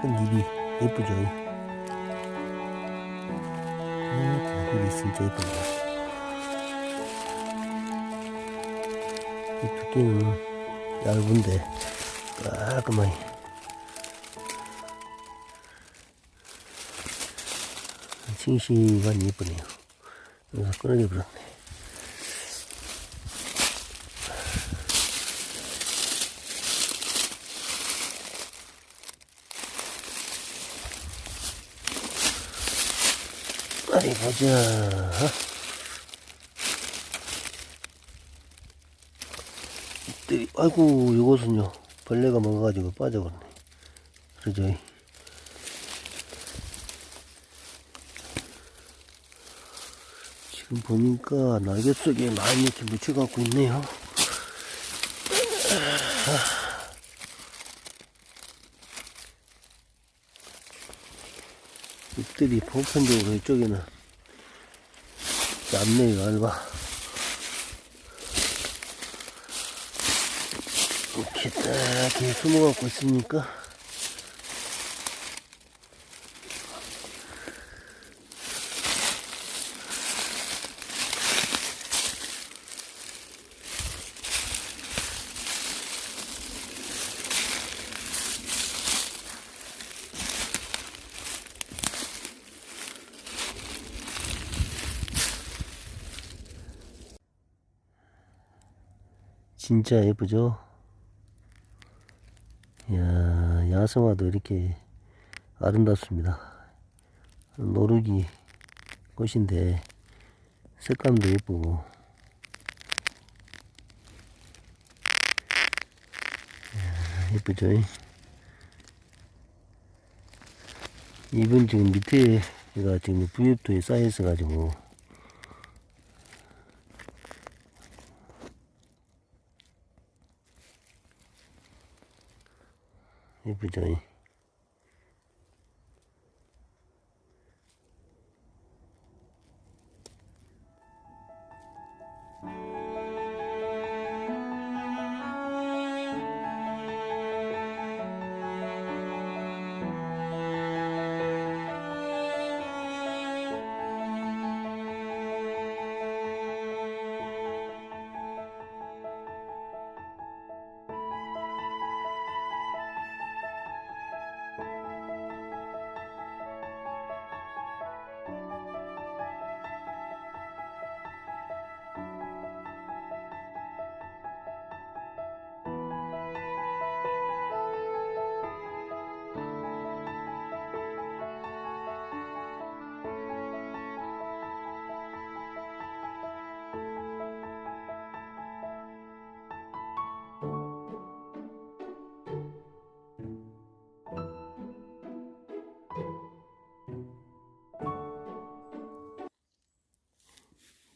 끈 입이 예쁘죠? 음, 입이 진짜 예쁩니다. 이 두께는 얇은데 깔끔하게 싱싱하니 예쁘네요. 여기서 끊어져 버렸네. 어디 보자. 이들이, 아이고, 이것은요. 벌레가 먹어가지고 빠져버렸네. 그러죠. 지금 보니까 날개 속에 많이 이렇게 묻혀갖고 있네요. 잎들이 보편적으로 이쪽에는 얇네요, 얇아. 이렇게 딱 숨어갖고 있으니까 진짜 예쁘죠? 이야, 야생화도 이렇게 아름답습니다. 노르기 꽃인데 색감도 예쁘고 이야, 예쁘죠? 이분 지금 밑에 얘가 지금 부엽도에 쌓여 있어 가지고 예쁘죠?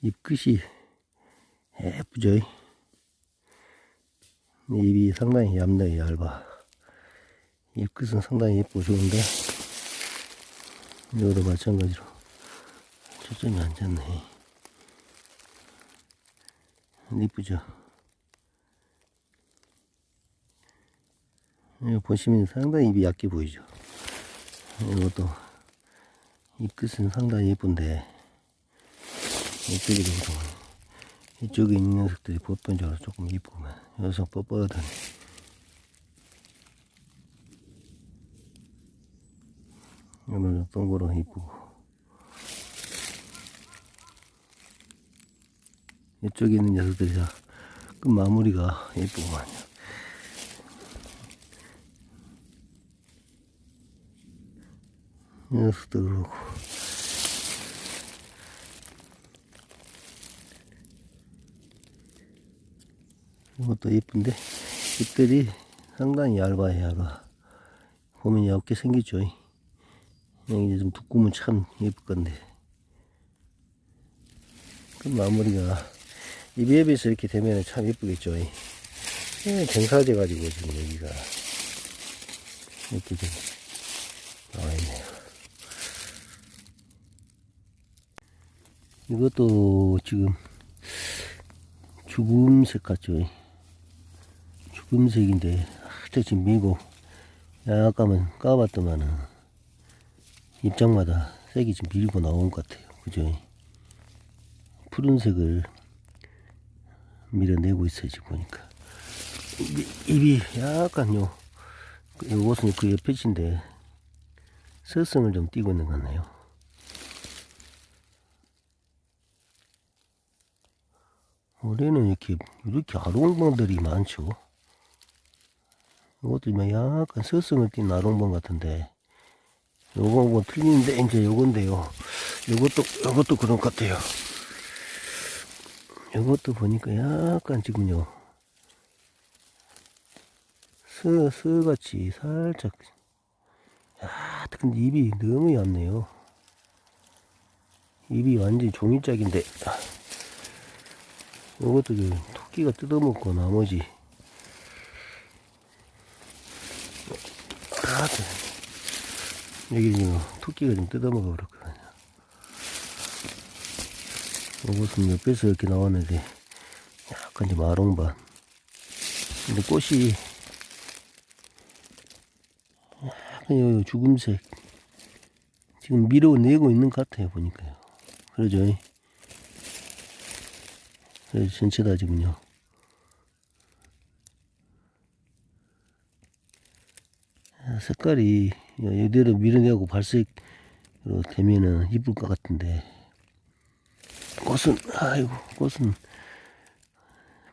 잎끝이 예쁘죠? 잎이 상당히 얇네요, 얇아. 잎끝은 상당히 예쁘고 좋은데, 이거도 마찬가지로 초점이 안 잡네. 이쁘죠? 이거 보시면 상당히 잎이 얇게 보이죠? 이것도 잎끝은 상당히 예쁜데, 이쪽이 좀 이쪽에 있는 녀석들이 보편적으로 조금 이쁘면 여기서 뻣뻣하더니. 오늘 동그랗 이쁘고. 이쪽에 있는 녀석들이 다끝 마무리가 예쁘구만요. 이 녀석도 그렇고 이것도 예쁜데 잎들이 상당히 얇아요 얇아 보면 얇게 생겼죠. 이제 좀 두꺼우면 참 예쁠 건데. 그 마무리가 잎에 비해서 이렇게 되면 참 예쁘겠죠. 경사져 가지고 지금 여기가 이렇게 좀 나와 있네요. 이것도 지금 죽음색 같죠? 아주 지금 미고 약간만 까봤더만은 입장마다 색이 좀 밀고 나온 것 같아요. 그죠? 푸른색을 밀어내고 있어요, 지금 보니까. 입이, 입이 약간 요, 요것은 그 옆에인데, 서성을 좀 띠고 있는 것 같네요. 올해는 이렇게, 이렇게 아롱방들이 많죠. 이것도 뭐 약간 서성을 띈 아롱방 같은데, 요거 뭐 틀리는데, 이제 요건데요. 요것도, 요것도 그런 것 같아요. 요것도 보니까 약간 지금요. 스, 스같이 살짝. 야, 근데 입이 너무 얇네요. 입이 완전히 종이짝인데. 요것도 저 토끼가 뜯어먹고 나머지. 아, 저- 여기 지금 토끼가 좀 뜯어먹어 버렸거든요. 요것은 옆에서 이렇게 나왔는데, 약간 좀 아롱반. 근데 꽃이 약간 요 죽음색. 지금 밀어내고 있는 것 같아요, 보니까요. 그러죠? 그래서 전체 다 지금요. 아, 색깔이 이대로 밀어내고 발색으로 되면은 이쁠 것 같은데. 꽃은 아이고 꽃은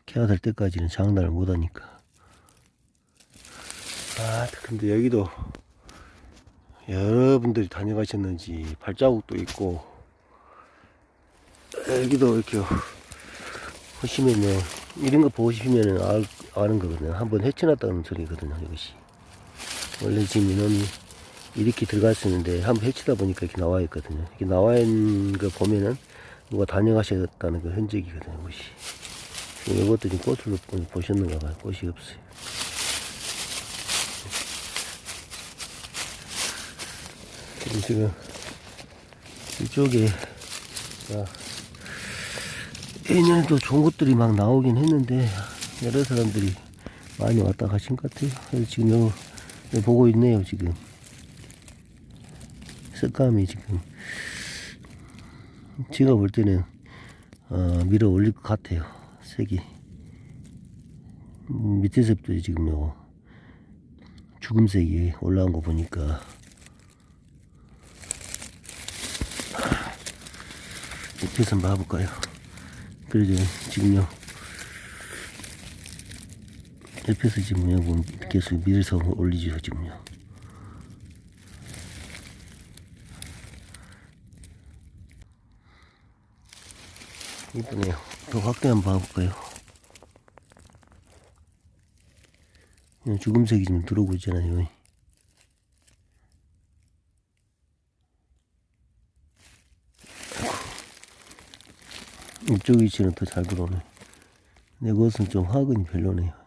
개가 될 때까지는 장난을 못하니까. 아 근데 여기도 여러분들이 다녀가셨는지 발자국도 있고 여기도 이렇게 보시면요 이런 거 보시면은 알, 아는 거거든요. 한번 해쳐놨다는 소리거든요 이것이 원래 지금 이놈이 이렇게 들어갔었는데 한번 해치다 보니까 이렇게 나와 있거든요. 이렇게 나와 있는 거 보면은 누가 다녀가셨다는 그 흔적이거든요 지금 이것도 지금 보- 보셨는가 봐요. 꽃이 없어요. 지금 이쪽에 자, 예년에도 좋은 것들이 막 나오긴 했는데 여러 사람들이 많이 왔다 가신 것 같아요. 그래서 지금 요, 요 보고 있네요 지금 색감이 지금 제가 볼 때는 어, 밀어 올릴 것 같아요 색이 음, 밑에서부터 지금 요 죽음색이 올라온 거 보니까 옆에서 한번 봐볼까요? 그러죠. 지금요. 옆에서 지금요. 계속 밀어서 올리죠. 지금요. 이쁘네요. 더 확대 한번 봐볼까요? 이 죽음색이 좀 들어오고 있잖아요. 이쪽 위치는 더 잘 들어오네. 내 것은 좀 화근이 별로네요.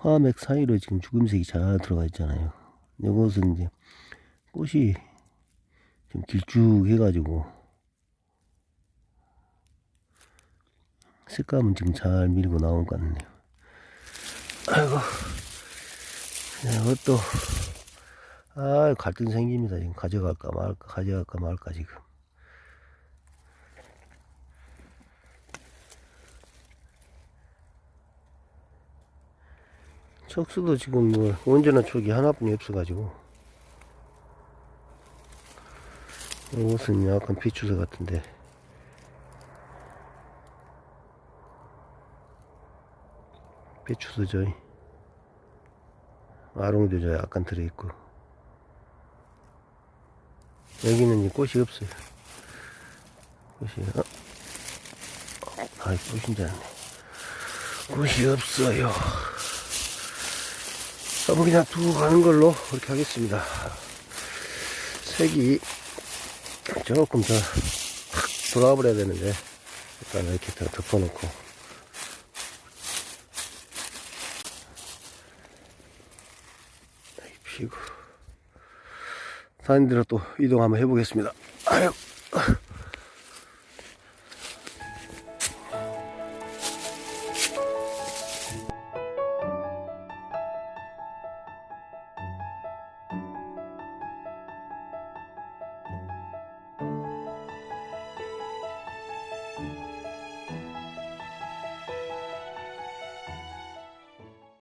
화맥 사이로 지금 죽음색이 잘 들어가 있잖아요. 이것은 이제 꽃이 좀 길쭉해가지고 색감은 지금 잘 밀고 나온 것 같네요. 아이고. 네, 이것도 아 갈등 생깁니다 지금 가져갈까 말까 가져갈까 말까 지금 척수도 지금 뭐 온전한 촉이 하나뿐이 없어가지고. 이것은 약간 비추새 같은데. 배추새죠. 아롱도 저 약간 들어있고. 여기는 꽃이 없어요. 꽃이 어? 아이 꽃인 줄 알았네. 꽃이 없어요 한번 그냥 두고 가는 걸로 그렇게 하겠습니다 색이 조금 더 돌아와 버려야 되는데 일단 이렇게 더 덮어놓고 피고 산인대로 또 이동 한번 해보겠습니다. 아유.